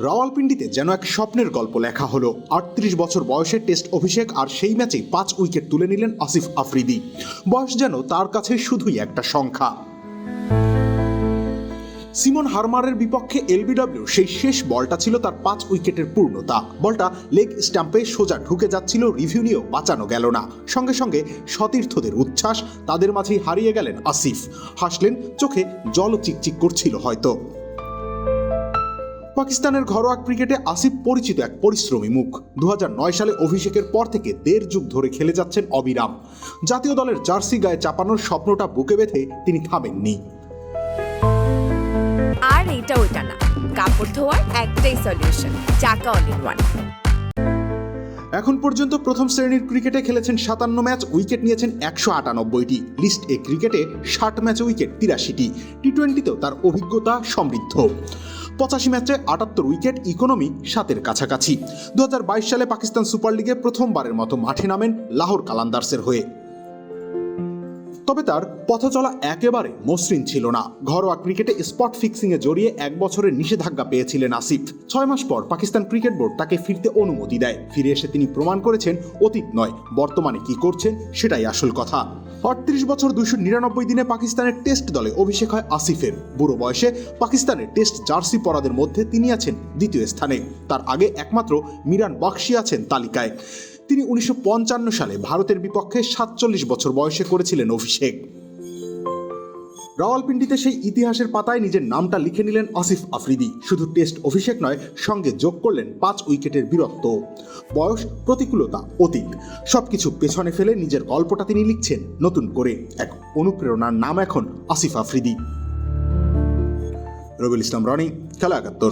রাওয়ালপিন্ডিতে যেন এক স্বপ্নের গল্প লেখা হলো। আটত্রিশ বছর বয়সের টেস্ট অভিষেক আর সেই ম্যাচেই পাঁচ উইকেট তুলে নিলেন আসিফ আফ্রিদি। বয়স যেন তার কাছে শুধুই একটা সংখ্যা। সিমন হারমারের বিপক্ষে এলবিডব্লিউ সেই শেষ বলটা ছিল তার পাঁচ উইকেটের পূর্ণতা। বলটা লেগ স্ট্যাম্পে সোজা ঢুকে যাচ্ছিল, রিভিউ নিয়েও বাঁচানো গেল না। সঙ্গে সঙ্গে সতীর্থদের উচ্ছ্বাস তাদের মাঝেই হারিয়ে গেলেন আসিফ। হাসলেন, চোখে জল চিকচিক করছিল হয়তো। পাকিস্তানের ঘরোয়া ক্রিকেটে আসিফ পরিচিত এক পরিশ্রমী মুখ। দু হাজার নয় সালে অভিষেকের পর থেকে দেড় যুগ ধরে খেলে যাচ্ছেন অবিরাম। জাতীয় দলের জার্সি গায়ে চাপানোর স্বপ্নটা বুকে বেঁধে তিনি থামেননি। আর এটা ওটা না। কাপড় ধোয়ার একটাই সলিউশন চাকা অল ইন ওয়ান এখন পর্যন্ত প্রথম শ্রেণির ক্রিকেটে খেলেছেন সাতান্ন ম্যাচ, উইকেট নিয়েছেন একশো আটানব্বইটি। লিস্ট এ ক্রিকেটে ষাট ম্যাচে, উইকেট তিরাশিটি। টি টোয়েন্টিতেও তার অভিজ্ঞতা সমৃদ্ধ। পঁচাশি ম্যাচে আটাত্তর উইকেট ইকোনমি সাতের কাছাকাছি। দু হাজার বাইশ সালে পাকিস্তান সুপার লিগে প্রথমবারের মতো মাঠে নামেন লাহোর কালান্দার্সের হয়ে। তবে তার পথ চলা একেবারে মসৃণ ছিল না। ঘরোয়া ক্রিকেটে স্পট ফিক্সিংয়ে জড়িয়ে এক বছরের নিষেধাজ্ঞা পেয়েছিলেন আসিফ। ছয় মাস পর পাকিস্তান ক্রিকেট বোর্ড তাকে ফিরতে অনুমতি দেয়। ফিরে এসে তিনি প্রমাণ করেছেন অতীত নয়, বর্তমানে কি করছেন সেটাই আসল কথা। আটত্রিশ বছর দুশো নিরানব্বই দিনে পাকিস্তানের টেস্ট দলে অভিষেক হয় আসিফের। বুড়ো বয়সে পাকিস্তানের টেস্ট জার্সি পরাদের মধ্যে তিনি আছেন দ্বিতীয় স্থানে। তার আগে একমাত্র মিরান বাক্সি আছেন তালিকায়। তিনি উনিশশো পঞ্চান্ন সালে ভারতের বিপক্ষে সাতচল্লিশ বছর বয়সে করেছিলেন অভিষেক। রাওয়ালপিন্ডিতে সেই ইতিহাসের পাতায় নিজের নামটা লিখে নিলেন আসিফ আফ্রিদি। শুধু টেস্ট অভিষেক নয়, সঙ্গে যোগ করলেন পাঁচ উইকেটের বীরত্ব। বয়স, প্রতিকূলতা, অতীত, সবকিছু পেছনে ফেলে নিজের গল্পটা তিনি লিখছেন নতুন করে। এক অনুপ্রেরণার নাম এখন আসিফ আফ্রিদি। রবিউল ইসলাম, রনি, খেলা একাত্তর।